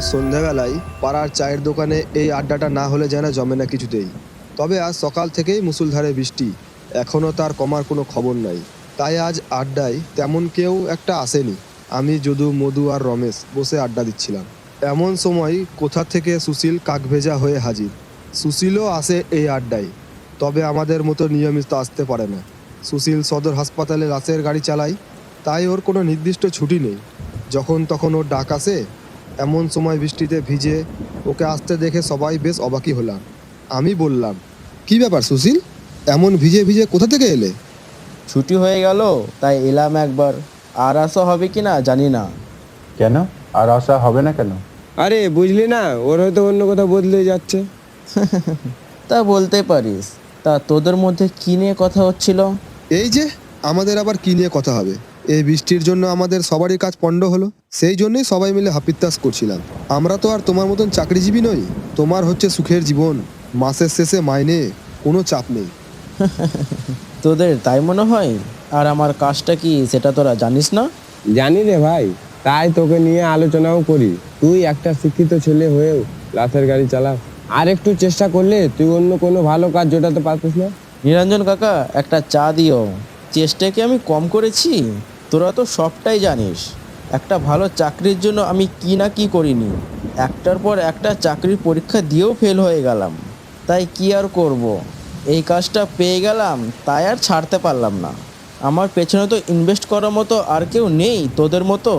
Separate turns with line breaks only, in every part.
সন্ধ্যাবেলায় পাড়ার চায়ের দোকানে এই আড্ডাটা না হলে যেন জমে না কিছুতেই। তবে আজ সকাল থেকেই মুসুলধারে বৃষ্টি। এখনও তার কমার কোনো খবর নাই। তাই আজ আড্ডায় তেমন কেউ একটা আসেনি। আমি, যদু, মধু আর রমেশ বসে আড্ডা দিচ্ছিলাম। এমন সময় কোথা থেকে সুশীল কাকভেজা হয়ে হাজির? সুশীলও আসে এই আড্ডায়। তবে আমাদের মতো নিয়মিত আসতে পারে না। সুশীল সদর হাসপাতালে রাতের গাড়ি চালায়। তাই ওর কোনো নির্দিষ্ট ছুটি নেই। যখন তখন ওর ডাক আসে এমন সময় বৃষ্টিতে ভিজে ওকে আসতে দেখে সবাই বেশ অবাকই হলাম। আমি বললাম কি ব্যাপার সুশীল? এমন ভিজে ভিজে কোথা থেকে এলে?
ছুটি হয়ে গেল তাই এলাম একবার। আর আসা হবে কি না জানি না।
কেন? আর আসা হবে না কেন?
আরে বুঝলি না ওর হয়তো অন্য কোথাও বদলে যাচ্ছে।
তা বলতে পারিস। তা তোদের মধ্যে কি নিয়ে কথা হচ্ছিল?
এই যে আমাদের আবার কি নিয়ে কথা হবে? এই বৃষ্টির জন্য আমাদের সবারই কাজ পণ্ড হলো। সেই জন্যই সবাই মিলে হাপিত্তাস করছিলাম। আমরা তো আর তোমার মতন চাকরিজীবী নই। তোমার হচ্ছে সুখের জীবন। মাসের শেষে মাইনে। কোনো চাপ নেই।
তোদের তাই মনে হয়? আর আমার কাজটা কি সেটা তোরা জানিস না?
জানি রে ভাই। তাই তোকে নিয়ে আলোচনাও করি। তুই একটা শিক্ষিত ছেলে হয়েও রাতের গাড়ি চালাস আর একটু চেষ্টা করলে তুই অন্য কোনো ভালো কাজ জোটাতে পারতিস না।
নিরঞ্জন কাকা একটা চা দিও। চেষ্টা কি আমি কম করেছি? তোরা তো সবটাই জানিস। একটা ভালো চাকরির জন্য আমি কি না কি করিনি। একটার পর একটা চাকরির পরীক্ষা দিয়েও ফেল হয়ে গেলাম। তাই কি আর করব। এই কাজটা পেয়ে গেলাম তাই আর ছাড়তে পারলাম না। আমার পেছনে তো ইনভেস্ট করার মতো আর কেউ নেই তোদের মতো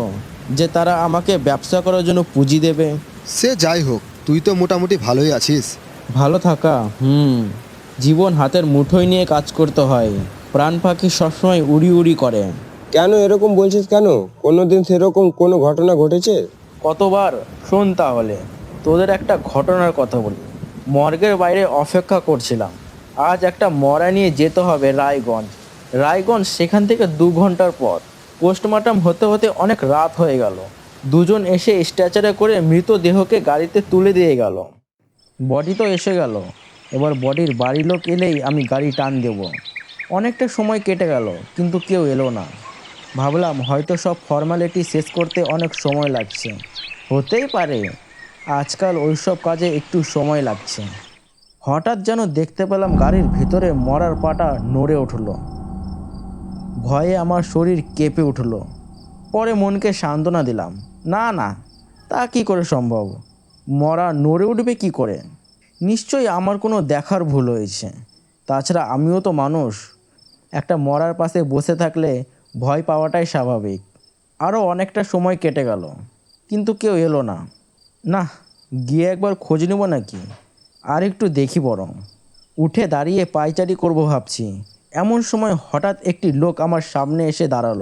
যে তারা আমাকে ব্যবসা করার জন্য পুঁজি দেবে।
সে যাই হোক তুই তো মোটামুটি ভালোই আছিস।
ভালো থাকা হুম। জীবন হাতের মুঠোয় নিয়ে কাজ করতে হয়। প্রাণ পাখি সবসময় উড়ি উড়ি করে।
কেন এরকম বলছিস কেন? কোনোদিন সেরকম কোনো ঘটনা ঘটেছে?
কতবার? শোন তাহলে তোদের একটা ঘটনার কথা বলি। মর্গের বাইরে অপেক্ষা করছিলাম। আজ একটা মরা নিয়ে যেতে হবে রায়গঞ্জ। রায়গঞ্জ সেখান থেকে দু ঘণ্টার পর পোস্টমর্টম হতে হতে অনেক রাত হয়ে গেল। দুজন এসে স্ট্যাচারে করে মৃতদেহকে গাড়িতে তুলে দিয়ে গেল। বডি তো এসে গেল। এবার বডির বাড়ির লোক এলেই আমি গাড়ি টান দেব। অনেকটা সময় কেটে গেল, কিন্তু কেউ এলো না। ভাবলাম হয়তো সব ফর্মালিটি শেষ করতে অনেক সময় লাগছে। হতেই পারে, আজকাল ওইসব কাজে একটু সময় লাগছে। হঠাৎ যেন দেখতে পেলাম গাড়ির ভিতরে মরার পাটা নড়ে উঠল। ভয়ে আমার শরীর কেঁপে উঠল। পরে মনকে সান্ত্বনা দিলাম, না না, তা কি করে সম্ভব? মরা নড়ে উঠবে কি করে? নিশ্চয়ই আমার কোনো দেখার ভুল হয়েছে। তাছাড়া আমিও তো মানুষ একটা মরার পাশে বসে থাকলে ভয় পাওয়াটাই স্বাভাবিক। আরও অনেকটা সময় কেটে গেল। কিন্তু কেউ এলো না। না গিয়ে একবার খোঁজ নেব নাকি? আর একটু দেখি বরং। উঠে দাঁড়িয়ে পায়চারি করব ভাবছি। এমন সময় হঠাৎ একটি লোক আমার সামনে এসে দাঁড়াল।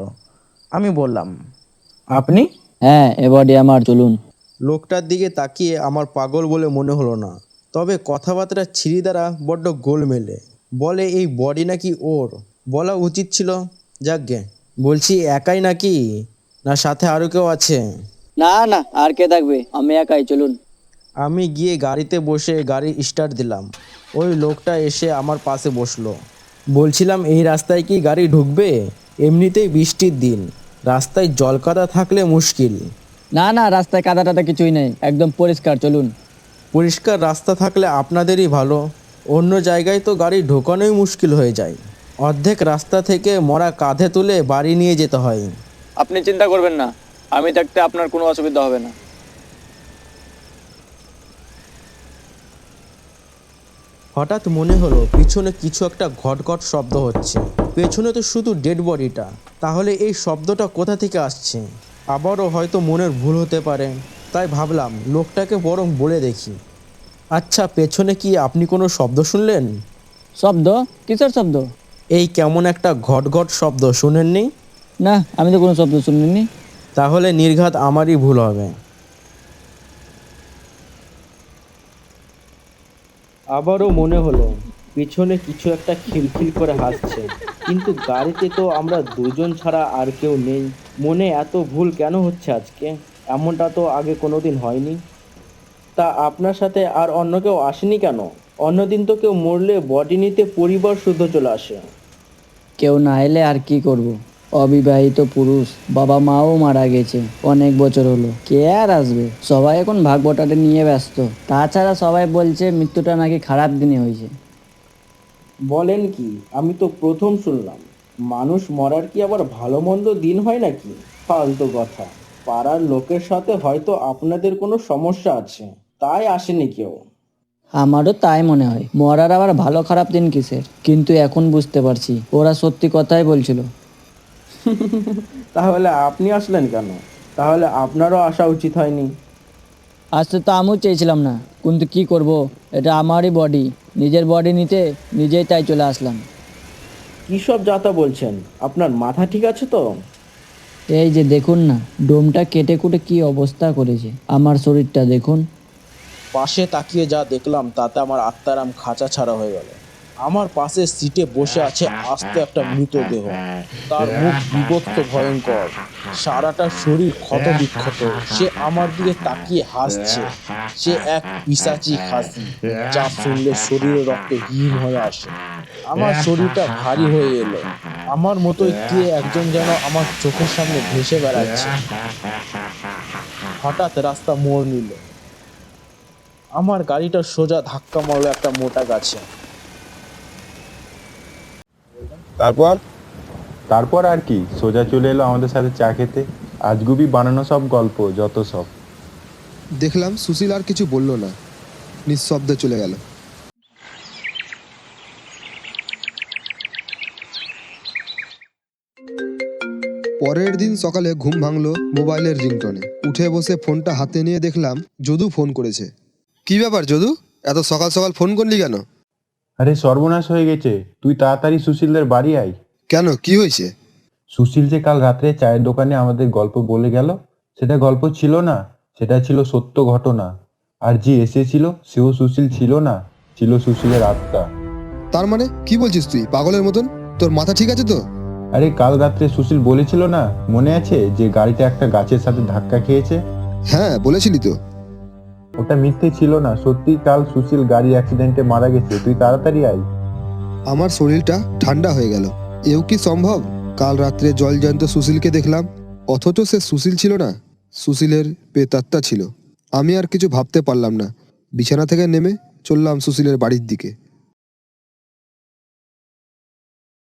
আমি বললাম আপনি?
হ্যাঁ এবারে আমার চলুন।
লোকটার দিকে তাকিয়ে আমার পাগল বলে মনে হলো না। তবে কথাবার্তা ছিঁড়ি দ্বারা বড্ড গোল মেলে বলে এই বডি নাকি ওর? বলা উচিত ছিল যাকগে বলছি একাই নাকি? না সাথে আরও কেউ আছে?
না না আর কে থাকবে? আমি একাই চলুন।
আমি গিয়ে গাড়িতে বসে গাড়ি স্টার্ট দিলাম। ওই লোকটা এসে আমার পাশে বসল। বলছিলাম এই রাস্তায় কি গাড়ি ঢুকবে? এমনিতেই বৃষ্টির দিন। রাস্তায় জল কাদা থাকলে মুশকিল।
না না রাস্তায় কাদা টাদা কিছুই নেই। একদম পরিষ্কার চলুন।
পরিষ্কার রাস্তা থাকলে আপনাদেরই ভালো। অন্য জায়গায় তো গাড়ি ঢোকানোই মুশকিল হয়ে যায়। অর্ধেক রাস্তা থেকে মরা কাঁধে তুলে বাড়ি নিয়ে যেতে হয়।
আপনি চিন্তা করবেন না আমি থাকতে আপনার কোনো অসুবিধা হবে না।
হঠাৎ মনে হলো পিছনে কিছু একটা ঘটঘট শব্দ হচ্ছে। পেছনে তো শুধু ডেড বডিটা তাহলে এই শব্দটা কোথা থেকে আসছে? আবারও হয়তো মনের ভুল হতে পারে। তাই ভাবলাম লোকটাকে বরং বলে দেখি। আচ্ছা পেছনে কি আপনি কোনো শব্দ শুনলেন?
শব্দ? কিসের শব্দ?
এই কেমন একটা ঘটঘট শব্দ শুনেননি?
না আমি তো কোনো শব্দ শুনিনি।
তাহলে নির্ঘাত আমারই ভুল হবে। আবারও মনে হলো পিছনে কিছু একটা খিলখিল করে হাসছে কিন্তু গাড়িতে তো আমরা দুজন ছাড়া আর কেউ নেই। মনে এত ভুল কেন হচ্ছে আজকে? এমনটা তো আগে কোনোদিন হয়নি। তা আপনার সাথে আর অন্য কেউ আসেনি কেন? অন্যদিন তো কেউ মরলে বডি নিতে পরিবার শুদ্ধ চলে আসে।
কেউ না এলে আর কি করব।
অবিবাহিত পুরুষ, বাবা মাও মারা গেছে, অনেক বছর হলো। কে আর আসবে? সবাই এখন ভাগ্যটাকে নিয়ে ব্যস্ত। তাছাড়া সবাই বলছে মৃত্যুটা নাকি খারাপ দিনে হয়েছে।
বলেন কি? আমি তো প্রথম শুনলাম। মানুষ মরার কি আবার ভালো মন্দ দিন হয় নাকি? ফালতু কথা। পাড়ার লোকের সাথে হয়তো আপনাদের কোনো সমস্যা আছে। তাই আসেনি কেউ।
আমারও তাই মনে হয়। মরার আবার ভালো খারাপ দিন কিসের? কিন্তু এখন বুঝতে পারছি ওরা সত্যি কথাই বলছিল।
তাহলে আপনি আসলেন কেন? তাহলে আপনারও আসা উচিত হয়নি।
আসতে তো আমিও চেয়েছিলাম না কিন্তু কি করব? এটা আমারই বডি নিজের বডি নিতে নিজেই তাই চলে আসলাম।
কী সব যাতা বলছেন? আপনার মাথা ঠিক আছে তো?
এই যে দেখুন না ডোমটা কেটে কুটে কি অবস্থা করেছে। আমার শরীরটা দেখুন।
পাশে তাকিয়ে যা দেখলাম, তাতে আমার আত্মারাম খাঁচা ছাড়া হয়ে গেল। আমার পাশে সিটে বসে আছে আস্ত একটা মৃতদেহ তার মুখ বিভক্ত ভয়ঙ্কর। সারাটা শরীর ক্ষত বিক্ষত সে আমার দিকে তাকিয়ে হাসছে। সে এক পিসাচি হাসি, যা শুনলে শরীরে রক্ত হিম হয়ে আসে। আমার শরীরটা ভারী হয়ে এলো। আমার মতোই কে একজন যেন আমার চোখের সামনে ভেসে বেড়াচ্ছে। হঠাৎ রাস্তা মোড় নিল। আমার গাড়িটা সোজা ধাক্কা মারলো একটা মোটা গাছে।
তারপর?
তারপর আর কি? সোজা চলে এলো আমাদের সাথে চা খেতে। আজগুবি বানানো সব গল্প যত সব।
দেখলাম সুশীল আর কিছু বলল না। নিঃশব্দে চলে গেল। পরের দিন সকালে ঘুম ভাঙলো মোবাইলের রিংটনে। উঠে বসে ফোনটা হাতে নিয়ে দেখলাম যদু ফোন করেছে। কি ব্যাপার যদু? এত সকাল সকাল ফোন করলি কেন?
আরে সর্বনাশ হয়ে গেছে। তুই তাড়াতাড়ি সুশীলদের বাড়ি আয়।
কেন? কি হয়েছে?
সুশীল যে কাল রাত্রে চায়ের দোকানে আমাদের গল্প বলে গেল সেটা গল্প ছিল না সেটা ছিল সত্য ঘটনা। আর যে এসেছিল সেও সুশীল ছিল না ছিল সুশীলের আত্মা।
তার মানে কি বলছিস তুই পাগলের মতন? তোর মাথা ঠিক আছে তো?
আরে কাল রাত্রে সুশীল বলেছিল না মনে আছে যে গাড়িটা একটা গাছের সাথে ধাক্কা খেয়েছে?
হ্যাঁ বলেছিলি তো।
ওটা মিথ্যে ছিল না। সত্যি কাল সুশীল গাড়ি অ্যাক্সিডেন্টে মারা গেছে। তুই তাড়াতাড়ি আয়।
আমার শরীরটা ঠান্ডা হয়ে গেল। এও কি সম্ভব? কাল রাত্রে জল জয়ন্ত সুশীলকে দেখলাম। অথচ সে সুশীল ছিল না। সুশীলের পেতাত্তা ছিল। আমি আর কিছু ভাবতে পারলাম না। বিছানা থেকে নেমে চললাম সুশীলের বাড়ির দিকে।